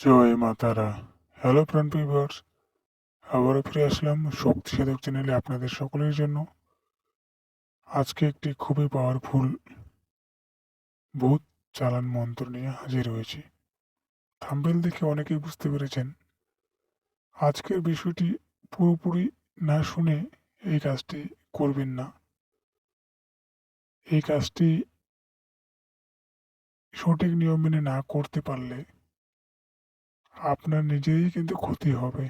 জয় মাতারা hello friend viewers আবারও ফিরে আসলাম শক্তি সাধক চ্যানেলে আপনাদের সকলের জন্য। আজকে একটি খুবই পাওয়ারফুল ভূত চালান মন্ত্র নিয়ে হাজির হয়েছি। থাম্বেল দেখে অনেকেই বুঝতে পেরেছেন। আজকের বিষয়টি পুরোপুরি না শুনে এই কাজটি করবেন না। এই কাজটি সঠিক নিয়ম মেনে না করতে পারলে আপনার নিজেরই কিন্তু ক্ষতি হবে।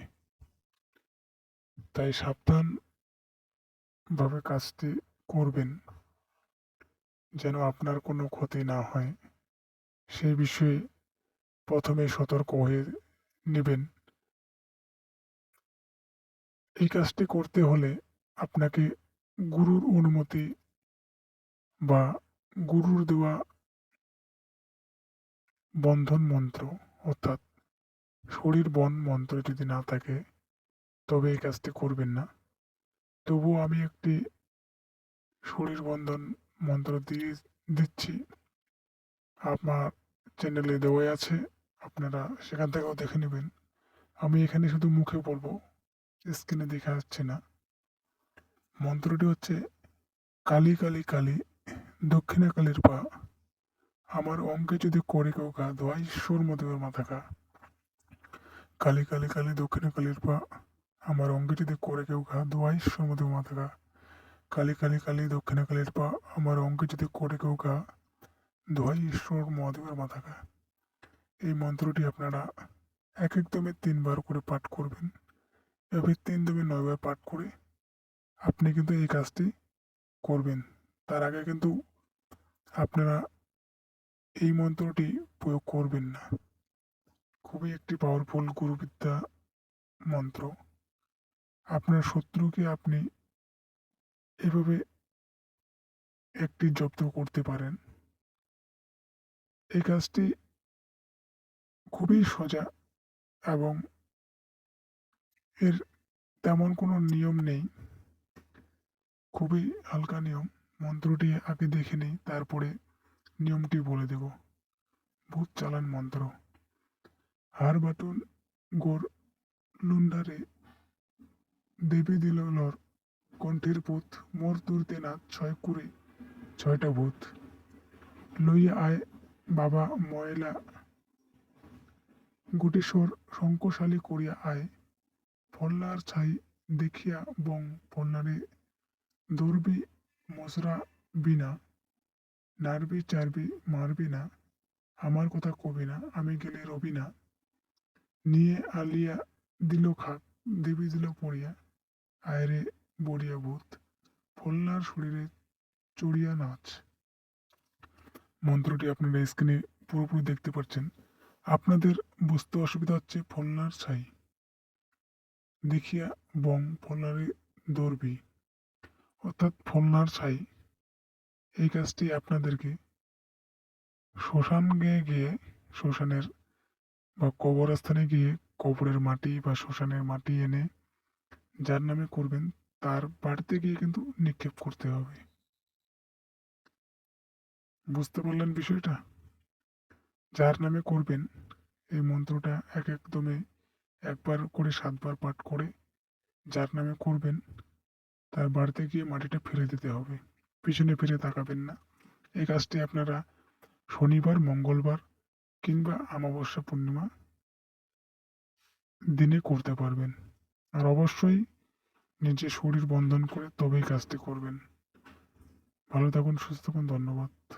তাই সাবধান ভাবে কাজটি করবেন যেন আপনার কোনো ক্ষতি না হয়। সেই বিষয়ে প্রথমে সতর্ক হয়ে নেবেন। এই কাজটি করতে হলে আপনাকে গুরুর অনুমতি বা গুরুর দেওয়া বন্ধন মন্ত্র অর্থাৎ শরীর বন মন্ত্র যদি না থাকে, তবে এই কাজটি করবেন না। তবুও আমি একটি শরীর বন্ধন মন্ত্র দিয়ে দিচ্ছি। আমার চ্যানেলে দেওয়াই আছে, আপনারা সেখান থেকেও দেখে নেবেন। আমি এখানে শুধু মুখে বলব স্ক্রিনে দেখা যাচ্ছে না। মন্ত্রটি হচ্ছে, কালি কালি কালী, দক্ষিণা কালীর পা। আমার অঙ্কে যদি করে কেউ গা ধোয়া ঈশ্বর মদেবের মাথা গা। কালী কালী কালী দক্ষিণে কালীর পা। আমার অঙ্গে যদি করে কেউ ঘা দোয়াই সমুদ্র মাথা গা কালী কালী কালী দক্ষিণে কালীর পা, আমার অঙ্গে যদি করে কেউ গা দোয়াই ঈশ্বর মহাদেবের মাথা গা এই মন্ত্রটি আপনারা এক এক দমে তিনবার করে পাঠ করবেন। এভাবে তিন দমে নয়বার পাঠ করে আপনি কিন্তু এই কাজটি করবেন। তার আগে কিন্তু আপনারা এই মন্ত্রটি প্রয়োগ করবেন না। খুবই একটি পাওয়ারফুল গুরুবিদ্যা মন্ত্র। আপনার শত্রুকে আপনি এভাবে একটি জব্দ করতে পারেন। এই কাজটি খুবই সোজা এবং এর তেমন কোনো নিয়ম নেই। খুবই হালকা নিয়ম। মন্ত্রটি আগে দেখে নেই, তারপরে নিয়মটি বলে দেব। ভূত চালান মন্ত্র। বাটুন গোর লুন্ডারে দেবী দিল লর কণ্ঠের পুত মোর তুরতে না ছয় কুড়ে ছয়টা ভূত লইয়া আয় বাবা ময়লা। গুটিস্বর শঙ্কশালী করিয়া আয়। ফল্লার ছাই দেখিয়া বং ফল্লারে দৌড়বি মশরা বিনা নারবি চারবি মারবি না। আমার কথা কবি না, আমি গেলে রবি না। নিয়ে আলিয়া দিল খাক দেবী দিল পড়িয়া। আয়রে বড়িয়া ভূত, ফল্লার শরীরে চড়িয়া নাচ। মন্ত্রটি আপনারা স্ক্রিনে পুরোপুরি দেখতে পাচ্ছেন। আপনাদের বুঝতে অসুবিধা হচ্ছে ফল্লার ছাই। দেখিয়া বং ফল্লারে দৌড়বি। অর্থাৎ ফল্লার ছাই, এই কাজটি আপনাদেরকে শ্মশান গিয়ে গিয়ে, শ্মশানের বা কবরস্থানে গিয়ে কবরের মাটি বা শ্মশানের মাটি এনে যার নামে করবেন, তার বাড়িতে গিয়ে কিন্তু নিক্ষেপ করতে হবে। বুঝতে পারলেন বিষয়টা? যার নামে করবেন, এই মন্ত্রটা এক একদমে একবার করে, সাতবার পাঠ করে যার নামে করবেন, তার বাড়িতে গিয়ে মাটিটা ফেলে দিতে হবে। পিছনে ফিরে তাকাবেন না। এই কাজটি আপনারা শনিবার, মঙ্গলবার কিংবা অমাবস্যা পূর্ণিমা দিনে করতে পারবেন। আর অবশ্যই নিজে শরীর বন্ধন করে তবেই কাজটি করবেন। ভালো থাকুন, সুস্থ থাকুন, ধন্যবাদ।